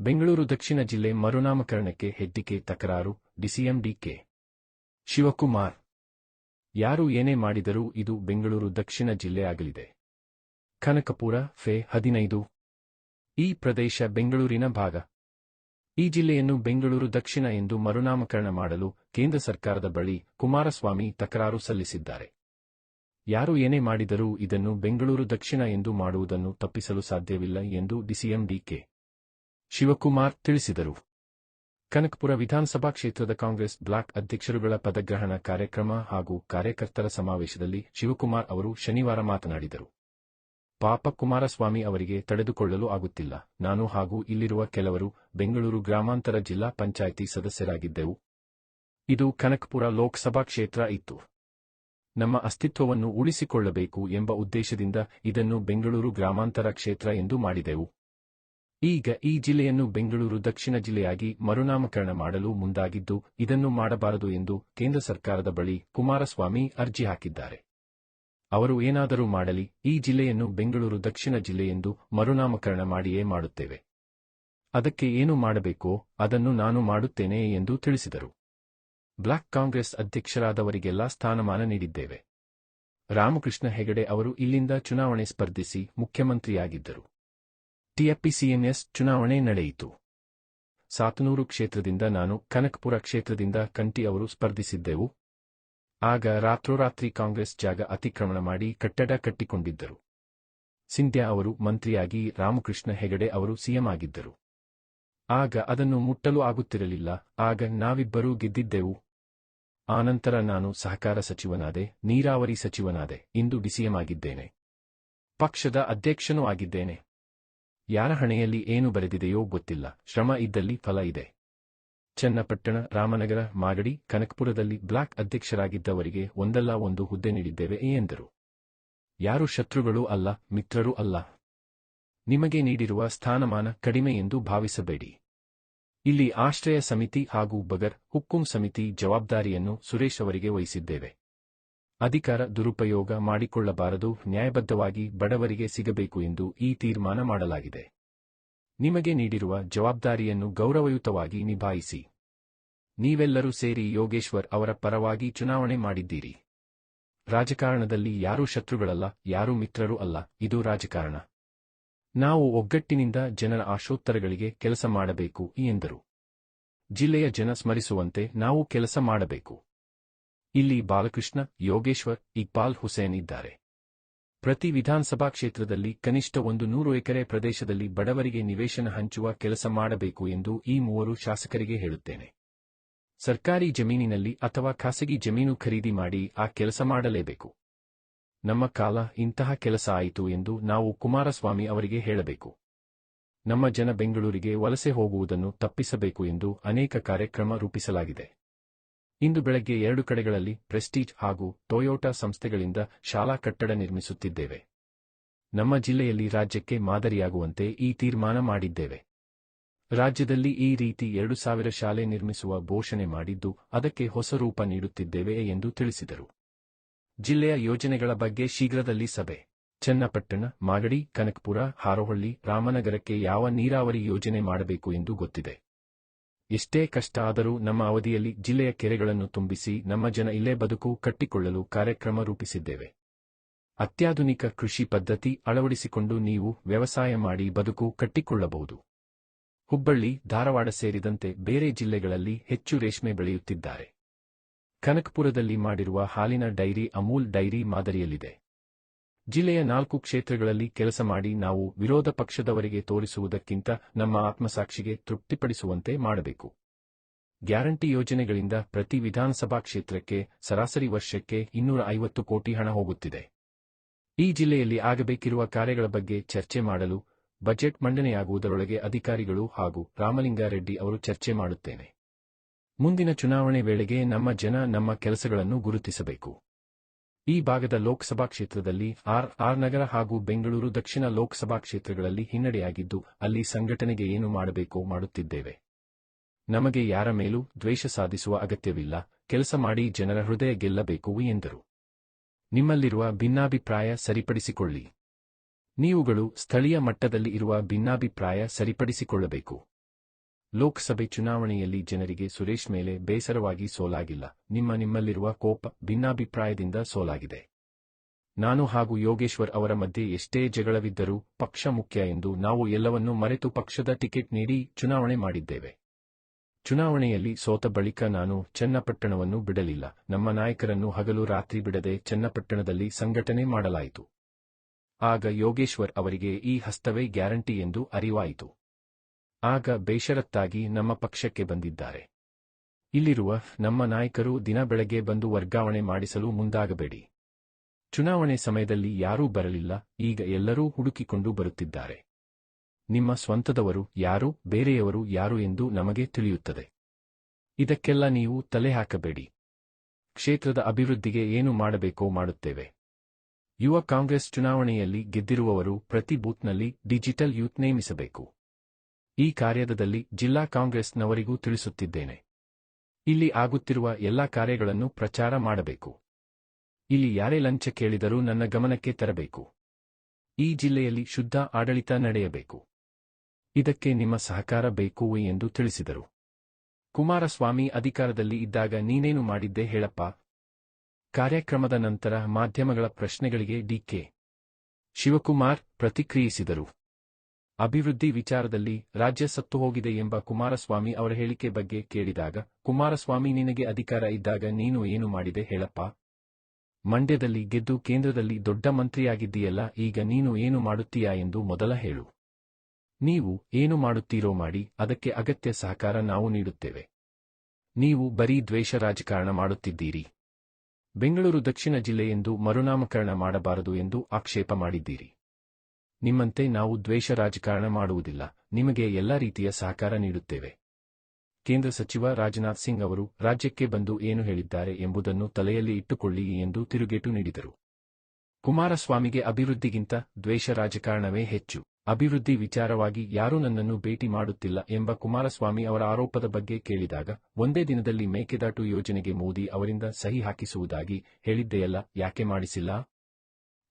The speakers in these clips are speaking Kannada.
ಬೆಂಗಳೂರು ದಕ್ಷಿಣ ಜಿಲ್ಲೆ ಮರುನಾಮಕರಣಕ್ಕೆ ಹೆದ್ದಿಕೆ ತಕರಾರು ಡಿಸಿಎಂಡಿಕೆ. ಶಿವಕುಮಾರ್. ಯಾರು ಏನೇ ಮಾಡಿದರೂ ಇದು ಬೆಂಗಳೂರು ದಕ್ಷಿಣ ಜಿಲ್ಲೆ ಆಗಲಿದೆ. ಕನಕಪುರ, ಫೆ. ಹದಿನೈದು. ಈ ಪ್ರದೇಶ ಬೆಂಗಳೂರಿನ ಭಾಗ. ಈ ಜಿಲ್ಲೆಯನ್ನು ಬೆಂಗಳೂರು ದಕ್ಷಿಣ ಎಂದು ಮರುನಾಮಕರಣ ಮಾಡಲು ಕೇಂದ್ರ ಸರ್ಕಾರದ ಬಳಿ ಕುಮಾರಸ್ವಾಮಿ ತಕರಾರು ಸಲ್ಲಿಸಿದ್ದಾರೆ. ಯಾರು ಏನೇ ಮಾಡಿದರೂ ಇದನ್ನು ಬೆಂಗಳೂರು ದಕ್ಷಿಣ ಎಂದು ಮಾಡುವುದನ್ನು ತಪ್ಪಿಸಲು ಸಾಧ್ಯವಿಲ್ಲ ಎಂದು ಡಿಸಿಎಂ ಡಿಕೆ ಶಿವಕುಮಾರ್ ತಿಳಿಸಿದರು. ಕನಕಪುರ ವಿಧಾನಸಭಾ ಕ್ಷೇತ್ರದ ಕಾಂಗ್ರೆಸ್ ಬ್ಲಾಕ್ ಅಧ್ಯಕ್ಷರುಗಳ ಪದಗ್ರಹಣ ಕಾರ್ಯಕ್ರಮ ಹಾಗೂ ಕಾರ್ಯಕರ್ತರ ಸಮಾವೇಶದಲ್ಲಿ ಶಿವಕುಮಾರ್ ಅವರು ಶನಿವಾರ ಮಾತನಾಡಿದರು. ಪಾಪ ಕುಮಾರಸ್ವಾಮಿ ಅವರಿಗೆ ತಡೆದುಕೊಳ್ಳಲು ಆಗುತ್ತಿಲ್ಲ. ನಾನು ಹಾಗೂ ಇಲ್ಲಿರುವ ಕೆಲವರು ಬೆಂಗಳೂರು ಗ್ರಾಮಾಂತರ ಜಿಲ್ಲಾ ಪಂಚಾಯಿತಿ ಸದಸ್ಯರಾಗಿದ್ದೆವು. ಇದು ಕನಕಪುರ ಲೋಕಸಭಾ ಕ್ಷೇತ್ರ ಇತ್ತು. ನಮ್ಮ ಅಸ್ತಿತ್ವವನ್ನು ಉಳಿಸಿಕೊಳ್ಳಬೇಕು ಎಂಬ ಉದ್ದೇಶದಿಂದ ಇದನ್ನು ಬೆಂಗಳೂರು ಗ್ರಾಮಾಂತರ ಕ್ಷೇತ್ರ ಎಂದು ಮಾಡಿದೆವು. ಈಗ ಈ ಜಿಲ್ಲೆಯನ್ನು ಬೆಂಗಳೂರು ದಕ್ಷಿಣ ಜಿಲ್ಲೆಯಾಗಿ ಮರುನಾಮಕರಣ ಮಾಡಲು ಮುಂದಾಗಿದ್ದು, ಇದನ್ನು ಮಾಡಬಾರದು ಎಂದು ಕೇಂದ್ರ ಸರ್ಕಾರದ ಬಳಿ ಕುಮಾರಸ್ವಾಮಿ ಅರ್ಜಿ ಹಾಕಿದ್ದಾರೆ. ಅವರು ಏನಾದರೂ ಮಾಡಲಿ, ಈ ಜಿಲ್ಲೆಯನ್ನು ಬೆಂಗಳೂರು ದಕ್ಷಿಣ ಜಿಲ್ಲೆ ಎಂದು ಮರುನಾಮಕರಣ ಮಾಡಿಯೇ ಮಾಡುತ್ತೇವೆ. ಅದಕ್ಕೆ ಏನು ಮಾಡಬೇಕೋ, ಅದನ್ನು ನಾನು ಮಾಡುತ್ತೇನೆ ಎಂದು ತಿಳಿಸಿದರು. ಬ್ಲಾಕ್ ಕಾಂಗ್ರೆಸ್ ಅಧ್ಯಕ್ಷರಾದವರಿಗೆಲ್ಲ ಸ್ಥಾನಮಾನ ನೀಡಿದ್ದೇವೆ. ರಾಮಕೃಷ್ಣ ಹೆಗಡೆ ಅವರು ಇಲ್ಲಿಂದ ಚುನಾವಣೆ ಸ್ಪರ್ಧಿಸಿ ಮುಖ್ಯಮಂತ್ರಿಯಾಗಿದ್ದರು. ಟಿಎಪಿಸಿಎನ್ಎಸ್ ಚುನಾವಣೆ ನಡೆಯಿತು. ಸಾತನೂರು ಕ್ಷೇತ್ರದಿಂದ ನಾನು ಕನಕಪುರ ಕ್ಷೇತ್ರದಿಂದ ಕಂಟಿ ಅವರು ಸ್ಪರ್ಧಿಸಿದ್ದೆವು. ಆಗ ರಾತ್ರೋರಾತ್ರಿ ಕಾಂಗ್ರೆಸ್ ಜಾಗ ಅತಿಕ್ರಮಣ ಮಾಡಿ ಕಟ್ಟಡ ಕಟ್ಟಿಕೊಂಡಿದ್ದರು. ಸಿಂಧ್ಯಾ ಅವರು ಮಂತ್ರಿಯಾಗಿ ರಾಮಕೃಷ್ಣ ಹೆಗಡೆ ಅವರು ಸಿಎಂ ಆಗಿದ್ದರು. ಆಗ ಅದನ್ನು ಮುಟ್ಟಲು ಆಗುತ್ತಿರಲಿಲ್ಲ, ಆಗ ನಾವಿಬ್ಬರೂ ಗೆದ್ದಿದ್ದೆವು. ಆನಂತರ ನಾನು ಸಹಕಾರ ಸಚಿವನಾದೆ, ನೀರಾವರಿ ಸಚಿವನಾದೆ, ಇಂದು ಡಿಸಿಎಂ ಆಗಿದ್ದೇನೆ. ಪಕ್ಷದ ಅಧ್ಯಕ್ಷನೂ ಆಗಿದ್ದೇನೆ. ಯಾರ ಹಣೆಯಲ್ಲಿ ಏನು ಬರೆದಿದೆಯೋ ಗೊತ್ತಿಲ್ಲ. ಶ್ರಮ ಇದ್ದಲ್ಲಿ ಫಲ ಇದೆ. ಚನ್ನಪಟ್ಟಣ, ರಾಮನಗರ, ಮಾಗಡಿ, ಕನಕಪುರದಲ್ಲಿ ಬ್ಲಾಕ್ ಅಧ್ಯಕ್ಷರಾಗಿದ್ದವರಿಗೆ ಒಂದಲ್ಲ ಒಂದು ಹುದ್ದೆ ನೀಡಿದ್ದೇವೆ ಎಂದರು. ಯಾರು ಶತ್ರುಗಳೂ ಅಲ್ಲ, ಮಿತ್ರರೂ ಅಲ್ಲ. ನಿಮಗೆ ನೀಡಿರುವ ಸ್ಥಾನಮಾನ ಕಡಿಮೆ ಎಂದು ಭಾವಿಸಬೇಡಿ. ಇಲ್ಲಿ ಆಶ್ರಯ ಸಮಿತಿ ಹಾಗೂ ಬಗರ್, ಹುಕ್ಕುಂ ಸಮಿತಿ ಜವಾಬ್ದಾರಿಯನ್ನು ಸುರೇಶ್ ಅವರಿಗೆ ವಹಿಸಿದ್ದೇವೆ. ಅಧಿಕಾರ ದುರುಪಯೋಗ ಮಾಡಿಕೊಳ್ಳಬಾರದು, ನ್ಯಾಯಬದ್ಧವಾಗಿ ಬಡವರಿಗೆ ಸಿಗಬೇಕು ಎಂದು ಈ ತೀರ್ಮಾನ ಮಾಡಲಾಗಿದೆ. ನಿಮಗೆ ನೀಡಿರುವ ಜವಾಬ್ದಾರಿಯನ್ನು ಗೌರವಯುತವಾಗಿ ನಿಭಾಯಿಸಿ. ನೀವೆಲ್ಲರೂ ಸೇರಿ ಯೋಗೇಶ್ವರ್ ಅವರ ಪರವಾಗಿ ಚುನಾವಣೆ ಮಾಡಿದ್ದೀರಿ. ರಾಜಕಾರಣದಲ್ಲಿ ಯಾರೂ ಶತ್ರುಗಳಲ್ಲ, ಯಾರೂ ಮಿತ್ರರೂ ಅಲ್ಲ, ಇದು ರಾಜಕಾರಣ. ನಾವು ಒಗ್ಗಟ್ಟಿನಿಂದ ಜನರ ಆಶೋತ್ತರಗಳಿಗೆ ಕೆಲಸ ಮಾಡಬೇಕು ಎಂದರು. ಜಿಲ್ಲೆಯ ಜನ ಸ್ಮರಿಸುವಂತೆ ನಾವು ಕೆಲಸ ಮಾಡಬೇಕು. ಇಲ್ಲಿ ಬಾಲಕೃಷ್ಣ, ಯೋಗೇಶ್ವರ್, ಇಕ್ಬಾಲ್ ಹುಸೇನ್ ಇದ್ದಾರೆ. ಪ್ರತಿ ವಿಧಾನಸಭಾ ಕ್ಷೇತ್ರದಲ್ಲಿ ಕನಿಷ್ಠ ಒಂದು ನೂರು ಎಕರೆ ಪ್ರದೇಶದಲ್ಲಿ ಬಡವರಿಗೆ ನಿವೇಶನ ಹಂಚುವ ಕೆಲಸ ಮಾಡಬೇಕು ಎಂದು ಈ ಮೂವರು ಶಾಸಕರಿಗೆ ಹೇಳುತ್ತೇನೆ. ಸರ್ಕಾರಿ ಜಮೀನಿನಲ್ಲಿ ಅಥವಾ ಖಾಸಗಿ ಜಮೀನು ಖರೀದಿ ಮಾಡಿ ಆ ಕೆಲಸ ಮಾಡಲೇಬೇಕು. ನಮ್ಮ ಕಾಲ ಇಂತಹ ಕೆಲಸ ಆಯಿತು ಎಂದು ನಾವು ಕುಮಾರಸ್ವಾಮಿ ಅವರಿಗೆ ಹೇಳಬೇಕು. ನಮ್ಮ ಜನ ಬೆಂಗಳೂರಿಗೆ ವಲಸೆ ಹೋಗುವುದನ್ನು ತಪ್ಪಿಸಬೇಕು ಎಂದು ಅನೇಕ ಕಾರ್ಯಕ್ರಮ ರೂಪಿಸಲಾಗಿದೆ. ಇಂದು ಬೆಳಗ್ಗೆ ಎರಡು ಕಡೆಗಳಲ್ಲಿ ಪ್ರೆಸ್ಟೀಜ್ ಹಾಗೂ ಟೊಯೋಟಾ ಸಂಸ್ಥೆಗಳಿಂದ ಶಾಲಾ ಕಟ್ಟಡ ನಿರ್ಮಿಸುತ್ತಿದ್ದೇವೆ. ನಮ್ಮ ಜಿಲ್ಲೆಯಲ್ಲಿ ರಾಜ್ಯಕ್ಕೆ ಮಾದರಿಯಾಗುವಂತೆ ಈ ತೀರ್ಮಾನ ಮಾಡಿದ್ದೇವೆ. ರಾಜ್ಯದಲ್ಲಿ ಈ ರೀತಿ ಎರಡು ಸಾವಿರ ಶಾಲೆ ನಿರ್ಮಿಸುವ ಘೋಷಣೆ ಮಾಡಿದ್ದು ಅದಕ್ಕೆ ಹೊಸ ರೂಪ ನೀಡುತ್ತಿದ್ದೇವೆ ಎಂದು ತಿಳಿಸಿದರು. ಜಿಲ್ಲೆಯ ಯೋಜನೆಗಳ ಬಗ್ಗೆ ಶೀಘ್ರದಲ್ಲಿ ಸಭೆ. ಚನ್ನಪಟ್ಟಣ, ಮಾಗಡಿ, ಕನಕಪುರ, ಹಾರೋಹಳ್ಳಿ, ರಾಮನಗರಕ್ಕೆ ಯಾವ ನೀರಾವರಿ ಯೋಜನೆ ಮಾಡಬೇಕು ಎಂದು ಗೊತ್ತಿದೆ. ಎಷ್ಟೇ ಕಷ್ಟ ಆದರೂ ನಮ್ಮ ಅವಧಿಯಲ್ಲಿ ಜಿಲ್ಲೆಯ ಕೆರೆಗಳನ್ನು ತುಂಬಿಸಿ ನಮ್ಮ ಜನ ಇಲ್ಲೇ ಬದುಕು ಕಟ್ಟಿಕೊಳ್ಳಲು ಕಾರ್ಯಕ್ರಮ ರೂಪಿಸಿದ್ದೇವೆ. ಅತ್ಯಾಧುನಿಕ ಕೃಷಿ ಪದ್ಧತಿ ಅಳವಡಿಸಿಕೊಂಡು ನೀವು ವ್ಯವಸಾಯ ಮಾಡಿ ಬದುಕು ಕಟ್ಟಿಕೊಳ್ಳಬಹುದು. ಹುಬ್ಬಳ್ಳಿ, ಧಾರವಾಡ ಸೇರಿದಂತೆ ಬೇರೆ ಜಿಲ್ಲೆಗಳಲ್ಲಿ ಹೆಚ್ಚು ರೇಷ್ಮೆ ಬೆಳೆಯುತ್ತಿದ್ದಾರೆ. ಕನಕಪುರದಲ್ಲಿ ಮಾಡಿರುವ ಹಾಲಿನ ಡೈರಿ ಅಮೂಲ್ ಡೈರಿ ಮಾದರಿಯಲ್ಲಿದೆ. ಜಿಲ್ಲೆಯ ನಾಲ್ಕು ಕ್ಷೇತ್ರಗಳಲ್ಲಿ ಕೆಲಸ ಮಾಡಿ ನಾವು ವಿರೋಧ ಪಕ್ಷದವರಿಗೆ ತೋರಿಸುವುದಕ್ಕಿಂತ ನಮ್ಮ ಆತ್ಮಸಾಕ್ಷಿಗೆ ತೃಪ್ತಿಪಡಿಸುವಂತೆ ಮಾಡಬೇಕು. ಗ್ಯಾರಂಟಿ ಯೋಜನೆಗಳಿಂದ ಪ್ರತಿ ವಿಧಾನಸಭಾ ಕ್ಷೇತ್ರಕ್ಕೆ ಸರಾಸರಿ ವರ್ಷಕ್ಕೆ ಇನ್ನೂರ ಐವತ್ತು ಕೋಟಿ ಹಣ ಹೋಗುತ್ತಿದೆ. ಈ ಜಿಲ್ಲೆಯಲ್ಲಿ ಆಗಬೇಕಿರುವ ಕಾರ್ಯಗಳ ಬಗ್ಗೆ ಚರ್ಚೆ ಮಾಡಲು ಬಜೆಟ್ ಮಂಡನೆಯಾಗುವುದರೊಳಗೆ ಅಧಿಕಾರಿಗಳು ಹಾಗೂ ರಾಮಲಿಂಗಾರೆಡ್ಡಿ ಅವರು ಚರ್ಚೆ ಮಾಡುತ್ತೇನೆ. ಮುಂದಿನ ಚುನಾವಣೆ ವೇಳೆಗೆ ನಮ್ಮ ಜನ ನಮ್ಮ ಕೆಲಸಗಳನ್ನು ಗುರುತಿಸಬೇಕು. ಈ ಭಾಗದ ಲೋಕಸಭಾ ಕ್ಷೇತ್ರದಲ್ಲಿ ಆರ್ ಆರ್ ನಗರ ಹಾಗೂ ಬೆಂಗಳೂರು ದಕ್ಷಿಣ ಲೋಕಸಭಾ ಕ್ಷೇತ್ರಗಳಲ್ಲಿ ಹಿನ್ನಡೆಯಾಗಿದ್ದು, ಅಲ್ಲಿ ಸಂಘಟನೆಗೆ ಏನು ಮಾಡಬೇಕೋ ಮಾಡುತ್ತಿದ್ದೇವೆ. ನಮಗೆ ಯಾರ ಮೇಲೂ ದ್ವೇಷ ಸಾಧಿಸುವ ಅಗತ್ಯವಿಲ್ಲ, ಕೆಲಸ ಮಾಡಿ ಜನರ ಹೃದಯ ಗೆಲ್ಲಬೇಕು ಎಂದರು. ನಿಮ್ಮಲ್ಲಿರುವ ಭಿನ್ನಾಭಿಪ್ರಾಯ ಸರಿಪಡಿಸಿಕೊಳ್ಳಿ. ನೀವುಗಳು ಸ್ಥಳೀಯ ಮಟ್ಟದಲ್ಲಿ ಇರುವ ಭಿನ್ನಾಭಿಪ್ರಾಯ ಸರಿಪಡಿಸಿಕೊಳ್ಳಬೇಕು. ಲೋಕಸಭೆ ಚುನಾವಣೆಯಲ್ಲಿ ಜನರಿಗೆ ಸುರೇಶ್ ಮೇಲೆ ಬೇಸರವಾಗಿ ಸೋಲಾಗಿಲ್ಲ. ನಿಮ್ಮ ನಿಮ್ಮಲ್ಲಿರುವ ಕೋಪ ಭಿನ್ನಾಭಿಪ್ರಾಯದಿಂದ ಸೋಲಾಗಿದೆ. ನಾನು ಹಾಗೂ ಯೋಗೇಶ್ವರ್ ಅವರ ಮಧ್ಯೆ ಎಷ್ಟೇ ಜಗಳವಿದ್ದರೂ ಪಕ್ಷ ಮುಖ್ಯ ಎಂದು ನಾವು ಎಲ್ಲವನ್ನೂ ಮರೆತು ಪಕ್ಷದ ಟಿಕೆಟ್ ನೀಡಿ ಚುನಾವಣೆ ಮಾಡಿದ್ದೇವೆ. ಚುನಾವಣೆಯಲ್ಲಿ ಸೋತ ಬಳಿಕ ನಾನು ಚನ್ನಪಟ್ಟಣವನ್ನು ಬಿಡಲಿಲ್ಲ. ನಮ್ಮ ನಾಯಕರನ್ನು ಹಗಲು ರಾತ್ರಿ ಬಿಡದೆ ಚನ್ನಪಟ್ಟಣದಲ್ಲಿ ಸಂಘಟನೆ ಮಾಡಲಾಯಿತು. ಆಗ ಯೋಗೇಶ್ವರ್ ಅವರಿಗೆ ಈ ಹಸ್ತವೇ ಗ್ಯಾರಂಟಿ ಎಂದು ಅರಿವಾಯಿತು. ಆಗ ಬೇಷರತ್ತಾಗಿ ನಮ್ಮ ಪಕ್ಷಕ್ಕೆ ಬಂದಿದ್ದಾರೆ. ಇಲ್ಲಿರುವ ನಮ್ಮ ನಾಯಕರು ದಿನ ಬೆಳಗ್ಗೆ ಬಂದು ವರ್ಗಾವಣೆ ಮಾಡಿಸಲು ಮುಂದಾಗಬೇಡಿ. ಚುನಾವಣೆ ಸಮಯದಲ್ಲಿ ಯಾರೂ ಬರಲಿಲ್ಲ, ಈಗ ಎಲ್ಲರೂ ಹುಡುಕಿಕೊಂಡು ಬರುತ್ತಿದ್ದಾರೆ. ನಿಮ್ಮ ಸ್ವಂತದವರು ಯಾರು, ಬೇರೆಯವರು ಯಾರು ಎಂದು ನಮಗೆ ತಿಳಿಯುತ್ತದೆ. ಇದಕ್ಕೆಲ್ಲ ನೀವು ತಲೆ ಹಾಕಬೇಡಿ. ಕ್ಷೇತ್ರದ ಅಭಿವೃದ್ಧಿಗೆ ಏನು ಮಾಡಬೇಕೋ ಮಾಡುತ್ತೇವೆ. ಯುವ ಕಾಂಗ್ರೆಸ್ ಚುನಾವಣೆಯಲ್ಲಿ ಗೆದ್ದಿರುವವರು ಪ್ರತಿ ಬೂತ್ನಲ್ಲಿ ಡಿಜಿಟಲ್ ಯೂತ್ ನೇಮಿಸಬೇಕು. ಈ ಕಾರ್ಯದಲ್ಲಿ ಜಿಲ್ಲಾ ಕಾಂಗ್ರೆಸ್ನವರಿಗೂ ತಿಳಿಸುತ್ತಿದ್ದೇನೆ. ಇಲ್ಲಿ ಆಗುತ್ತಿರುವ ಎಲ್ಲಾ ಕಾರ್ಯಗಳನ್ನು ಪ್ರಚಾರ ಮಾಡಬೇಕು. ಇಲ್ಲಿ ಯಾರೇ ಲಂಚ ಕೇಳಿದರೂ ನನ್ನ ಗಮನಕ್ಕೆ ತರಬೇಕು. ಈ ಜಿಲ್ಲೆಯಲ್ಲಿ ಶುದ್ಧ ಆಡಳಿತ ನಡೆಯಬೇಕು. ಇದಕ್ಕೆ ನಿಮ್ಮ ಸಹಕಾರ ಬೇಕು ಎಂದು ತಿಳಿಸಿದರು. ಕುಮಾರಸ್ವಾಮಿ ಅಧಿಕಾರದಲ್ಲಿ ಇದ್ದಾಗ ನೀನೇನು ಮಾಡಿದ್ದೆ ಹೇಳಪ್ಪ. ಕಾರ್ಯಕ್ರಮದ ನಂತರ ಮಾಧ್ಯಮಗಳ ಪ್ರಶ್ನೆಗಳಿಗೆ ಡಿಕೆ ಶಿವಕುಮಾರ್ ಪ್ರತಿಕ್ರಿಯಿಸಿದರು. ಅಭಿವೃದ್ಧಿ ವಿಚಾರದಲ್ಲಿ ರಾಜ್ಯ ಸತ್ತು ಹೋಗಿದೆ ಎಂಬ ಕುಮಾರಸ್ವಾಮಿ ಅವರ ಹೇಳಿಕೆ ಬಗ್ಗೆ ಕೇಳಿದಾಗ, ಕುಮಾರಸ್ವಾಮಿ ನಿನಗೆ ಅಧಿಕಾರ ಇದ್ದಾಗ ನೀನು ಏನು ಮಾಡಿದೆ ಹೇಳಪ್ಪ? ಮಂಡ್ಯದಲ್ಲಿ ಗೆದ್ದು ಕೇಂದ್ರದಲ್ಲಿ ದೊಡ್ಡ ಮಂತ್ರಿಯಾಗಿದ್ದೀಯಲ್ಲ, ಈಗ ನೀನು ಏನು ಮಾಡುತ್ತೀಯಾ ಎಂದು ಮೊದಲ ಹೇಳು. ನೀವು ಏನು ಮಾಡುತ್ತೀರೋ ಮಾಡಿ, ಅದಕ್ಕೆ ಅಗತ್ಯ ಸಹಕಾರ ನಾವು ನೀಡುತ್ತೇವೆ. ನೀವು ಬರೀ ದ್ವೇಷ ರಾಜಕಾರಣ ಮಾಡುತ್ತಿದ್ದೀರಿ. ಬೆಂಗಳೂರು ದಕ್ಷಿಣ ಜಿಲ್ಲೆ ಎಂದು ಮರುನಾಮಕರಣ ಮಾಡಬಾರದು ಎಂದು ಆಕ್ಷೇಪ ಮಾಡಿದ್ದೀರಿ. ನಿಮ್ಮಂತೆ ನಾವು ದ್ವೇಷ ರಾಜಕಾರಣ ಮಾಡುವುದಿಲ್ಲ. ನಿಮಗೆ ಎಲ್ಲ ರೀತಿಯ ಸಹಕಾರ ನೀಡುತ್ತೇವೆ. ಕೇಂದ್ರ ಸಚಿವ ರಾಜನಾಥ್ ಸಿಂಗ್ ಅವರು ರಾಜ್ಯಕ್ಕೆ ಬಂದು ಏನು ಹೇಳಿದ್ದಾರೆ ಎಂಬುದನ್ನು ತಲೆಯಲ್ಲಿ ಇಟ್ಟುಕೊಳ್ಳಿ ಎಂದು ತಿರುಗೇಟು ನೀಡಿದರು. ಕುಮಾರಸ್ವಾಮಿಗೆ ಅಭಿವೃದ್ಧಿಗಿಂತ ದ್ವೇಷ ರಾಜಕಾರಣವೇ ಹೆಚ್ಚು. ಅಭಿವೃದ್ಧಿ ವಿಚಾರವಾಗಿ ಯಾರೂ ನನ್ನನ್ನು ಭೇಟಿ ಮಾಡುತ್ತಿಲ್ಲ ಎಂಬ ಕುಮಾರಸ್ವಾಮಿ ಅವರ ಆರೋಪದ ಬಗ್ಗೆ ಕೇಳಿದಾಗ, ಒಂದೇ ದಿನದಲ್ಲಿ ಮೇಕೆದಾಟು ಯೋಜನೆಗೆ ಮೋದಿ ಅವರಿಂದ ಸಹಿ ಹಾಕಿಸುವುದಾಗಿ ಹೇಳಿದ್ದೆಯಲ್ಲ, ಯಾಕೆ ಮಾಡಿಸಿಲ್ಲ?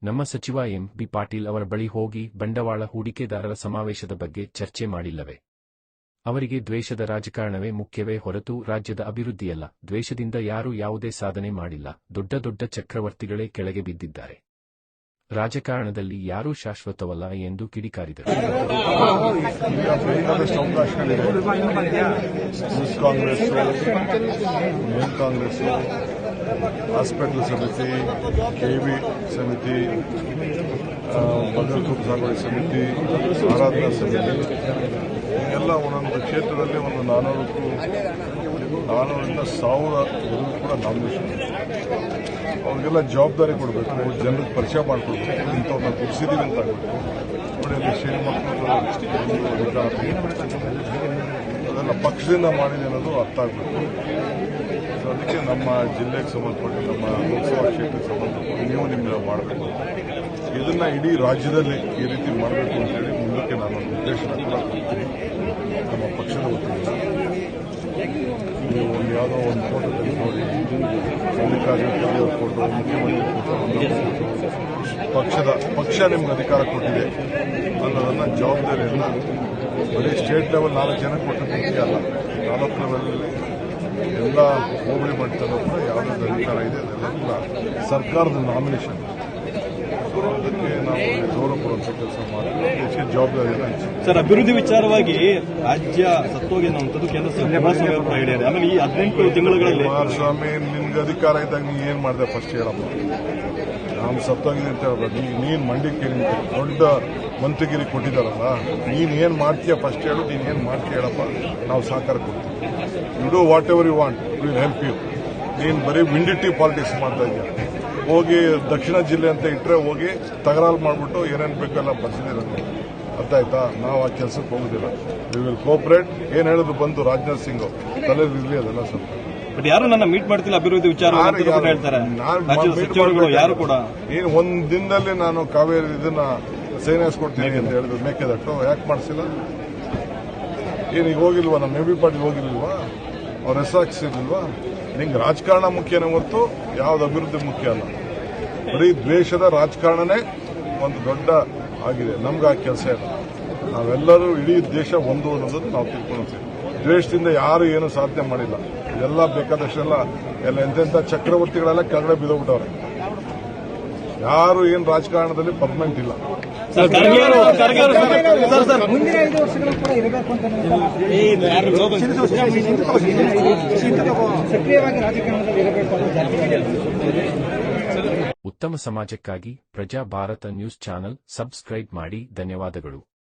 ನಮ್ಮ ಸಚಿವ ಎಂ ಬಿ ಪಾಟೀಲ್ ಅವರ ಬಳಿ ಹೋಗಿ ಬಂಡವಾಳ ಹೂಡಿಕೆದಾರರ ಸಮಾವೇಶದ ಬಗ್ಗೆ ಚರ್ಚೆ ಮಾಡಿಲ್ಲವೆ? ಅವರಿಗೆ ದ್ವೇಷದ ರಾಜಕಾರಣವೇ ಮುಖ್ಯವೇ ಹೊರತು ರಾಜ್ಯದ ಅಭಿವೃದ್ಧಿಯಲ್ಲ. ದ್ವೇಷದಿಂದ ಯಾರೂ ಯಾವುದೇ ಸಾಧನೆ ಮಾಡಿಲ್ಲ. ದೊಡ್ಡ ದೊಡ್ಡ ಚಕ್ರವರ್ತಿಗಳೇ ಕೆಳಗೆ ಬಿದ್ದಿದ್ದಾರೆ. ರಾಜಕಾರಣದಲ್ಲಿ ಯಾರೂ ಶಾಶ್ವತವಲ್ಲ ಎಂದು ಕಿಡಿಕಾರಿದರು. ಹಾಸ್ಪಿಟಲ್ ಸಮಿತಿ ಕೆವಿ ಸಮಿತಿ ಆ, ಬಗಲ್ಕೂಪ್ ಸಾಗುವಳಿ ಸಮಿತಿ ಆರಾಧನಾ ಸಮಿತಿ ಎಲ್ಲ ಒಂದೊಂದು ಕ್ಷೇತ್ರದಲ್ಲಿ ಒಂದು ನಾನೂರಕ್ಕೂ ನಾನ್ನೂರಿಂದ ಸಾವಿರ ಜನರು ಕೂಡ ನಾಮಿನೇಷನ್ ಅವ್ರಿಗೆಲ್ಲ ಜವಾಬ್ದಾರಿ ಕೊಡಬೇಕು ಜನರಿಗೆ ಪರಿಚಯ ಮಾಡಿಕೊಡ್ಬೇಕು ಇಂಥವ್ರನ್ನ ಗುರ್ಸಿದೀವಿ ಅಂತ ಆಗಬೇಕು ನೋಡಿ ಅಲ್ಲಿ ಅದೆಲ್ಲ ಪಕ್ಷದಿಂದ ಮಾಡಿದೆ ಅನ್ನೋದು ಅರ್ಥ ಆಗಬೇಕು ಸೊ ಅದಕ್ಕೆ ನಮ್ಮ ಜಿಲ್ಲೆಗೆ ಸಂಬಂಧಪಟ್ಟ ನಮ್ಮ ಲೋಕಸಭಾ ಕ್ಷೇತ್ರಕ್ಕೆ ಸಂಬಂಧಪಟ್ಟು ನೀವು ನಿಮ್ಮೆಲ್ಲ ಮಾಡಬೇಕು. ಇದನ್ನ ಇಡೀ ರಾಜ್ಯದಲ್ಲಿ ಈ ರೀತಿ ಮಾಡಬೇಕು ಅಂತೇಳಿ ಮುಂದಕ್ಕೆ ನಾನು ನಿರ್ದೇಶನ ಕೂಡ ಕೊಡ್ತೀನಿ. ನಮ್ಮ ಪಕ್ಷದ ವತಿಯಿಂದ. ನೀವು ಒಂದು ಯಾವುದೋ ಒಂದು ಫೋಟೋ ತೆಗೆದು ನೋಡಿ. ಮಲ್ಲಿಕಾರ್ಜುನ ಖರ್ಗೆ ಅವ್ರ ಫೋಟೋ ಮುಖ್ಯಮಂತ್ರಿ ಫೋಟೋ ನಮ್ಮ ಫೋಟೋ ಪಕ್ಷದ ಪಕ್ಷ ನಿಮ್ಗೆ ಅಧಿಕಾರ ಕೊಟ್ಟಿದೆ. ಅನ್ನೋದನ್ನ ಜವಾಬ್ದಾರಿಯನ್ನ ಬರೀ ಸ್ಟೇಟ್ ಲೆವೆಲ್ ನಾಲ್ಕು ಜನಕ್ಕೆ ಕೊಟ್ಟಿದ್ದೀವಿ ಅಲ್ಲ. ತಾಲೂಕು ಲೆವೆಲಲ್ಲಿ ಎಲ್ಲ ಹೋಬಳಿ ಮಟ್ಟದ ಕೂಡ ಯಾವುದಾದ್ರು ಅಧಿಕಾರ ಇದೆ ಅದೆಲ್ಲ ಕೂಡ ಸರ್ಕಾರದ ನಾಮಿನೇಷನ್ ಅದಕ್ಕೆ ನಾವು ಗೌರವ ಕೊಡುವಂಥ ಕೆಲಸ ಮಾಡ್ತೀವಿ. ಹೆಚ್ಚಿನ ಜವಾಬ್ದಾರಿಯನ್ನು ಹಂಚಿದ್ದೀವಿ. ಸರ್ ಅಭಿವೃದ್ಧಿ ವಿಚಾರವಾಗಿ ರಾಜ್ಯ ಸತ್ತೋಗಿ ಅನ್ನುವಂಥದ್ದು ಕೇಂದ್ರ ಸರ್ಕಾರ ಆಮೇಲೆ ಈ ಹದಿನೆಂಟು ತಿಂಗಳುಗಳಲ್ಲಿ ಕುಮಾರಸ್ವಾಮಿ ನಿಮ್ಗೆ ಅಧಿಕಾರ ಇದ್ದಾಗ ನೀ ಏನ್ ಮಾಡಿದೆ ಫಸ್ಟ್ ಹೇಳಪ್ಪ ನಾನು ಸತ್ತೋಗಿದೆ ಅಂತ ಹೇಳ್ಬೋದು ಈಗ ನೀನು ಮಂಡಿಕ್ಕೆ ದೊಡ್ಡ ಮಂತ್ರಿಗಿರಿ ಕೊಟ್ಟಿದ್ದಾರಲ್ಲ, ನೀನು ಏನು ಮಾಡ್ತೀಯ ಫಸ್ಟ್ ಹೇಳು, ನೀನು ಏನು ಮಾಡ್ತೀಯ ಹೇಳಪ್ಪ. ನಾವು ಸಹಕಾರ ಕೊಡ್ತೀವಿ. You do whatever you want will help you ನೀನು ಬರೀ ವಿಂಡಿಟಿ ಪಾಲಿಟಿಕ್ಸ್ ಮಾಡ್ತಾ ಇದೆಯಾ? ಹೋಗಿ ದಕ್ಷಿಣ ಜಿಲ್ಲೆ ಅಂತ ಇಟ್ಟರೆ ಹೋಗಿ ತಕರಾರು ಮಾಡ್ಬಿಟ್ಟು ಏನೇನು ಬೇಕೆಲ್ಲ ಬರ್ಸಿದ್ದೀರ ಅರ್ಥ ಆಯ್ತಾ ನಾವು ಆ ಕೆಲಸಕ್ಕೆ ಹೋಗೋದಿಲ್ಲ. ವಿ ವಿಲ್ ಕೋಪರೇಟ್ ಏನು ಹೇಳಿದ್ರು ಬಂತು ರಾಜನಾಥ್ ಸಿಂಗ್. ತಲೆ ಇರಲಿ ಅದೆಲ್ಲ ಸ್ವಲ್ಪ. ಬಟ್ ಯಾರು ನನ್ನ ಮೀಟ್ ಮಾಡ್ತಿಲ್ಲ ಅಭಿವೃದ್ಧಿ ವಿಚಾರ ಹೇಳ್ತಾರೆ. ರಾಜ್ಯದ ಸಚಿವರುಗಳು ಯಾರು ಕೂಡ ಏನು ಒಂದ್ ದಿನದಲ್ಲಿ ನಾನು ಕಾವೇರಿ ಇದನ್ನ ಸೇನಾಯಿಸ್ಕೊಡ್ತೀನಿ ಅಂತ ಹೇಳಿದ್ರು. ಮೇಕೆದಟ್ಟು ಯಾಕೆ ಮಾಡಿಸಿಲ್ಲ? ಏನು ಈಗ ಹೋಗಿಲ್ವಾ? ನಮ್ಮ ಎಂ ಬಿ ಪಾಟೀಲ್ ಹೋಗಿಲ್ವಾ? ಅವ್ರ ಹೆಸರು ಹಾಕ್ಸಿರ್ಲಿಲ್ವಾ ನಿಂಗೆ ರಾಜಕಾರಣ ಮುಖ್ಯನೇ ಹೊರತು ಯಾವ್ದು ಅಭಿವೃದ್ಧಿ ಮುಖ್ಯ ಅಲ್ಲ. ಬರೀ ದ್ವೇಷದ ರಾಜಕಾರಣನೇ ಒಂದು ದೊಡ್ಡ ಆಗಿದೆ. ನಮ್ಗೆ ಆ ಕೆಲಸ ಇಲ್ಲ. ನಾವೆಲ್ಲರೂ ಇಡೀ ದೇಶ ಒಂದು ಅನ್ನೋದನ್ನು ನಾವು ತಿಳ್ಕೊಳ್ತೀವಿ ದ್ವೇಷದಿಂದ ಯಾರು ಏನು ಸಾಧನೆ ಮಾಡಿಲ್ಲ. ಎಲ್ಲ ಬೇಕಾದಷ್ಟೆಲ್ಲ ಎಲ್ಲ ಎಂತೆಂಥ ಚಕ್ರವರ್ತಿಗಳೆಲ್ಲ ಕೆಳಗಡೆ ಬಿದ್ದೋಗ್ಬಿಟ್ಟವ್ರೆ ಯಾರು ಏನು ರಾಜಕಾರಣದಲ್ಲಿ ಪರ್ಮನೆಂಟ್ ಇಲ್ಲ ಸರ್ ಖರ್ಗೆ ಅವರು ಸರ್ ಸರ್ ಮುಂದಿನ ಐದು ವರ್ಷಗಳು ಕೂಡ ಇರಬೇಕು ಅಂತ ಸಕ್ರಿಯವಾಗಿ ರಾಜಕಾರಣದಲ್ಲಿ ಇರಬೇಕು ಅಂತ ಜಾತಿ ಉತ್ತಮ ಸಮಾಜಕ್ಕಾಗಿ ಪ್ರಜಾ ಭಾರತ ನ್ಯೂಸ್ ಚಾನೆಲ್ ಸಬ್ಸ್ಕ್ರೈಬ್ ಮಾಡಿ ಧನ್ಯವಾದಗಳು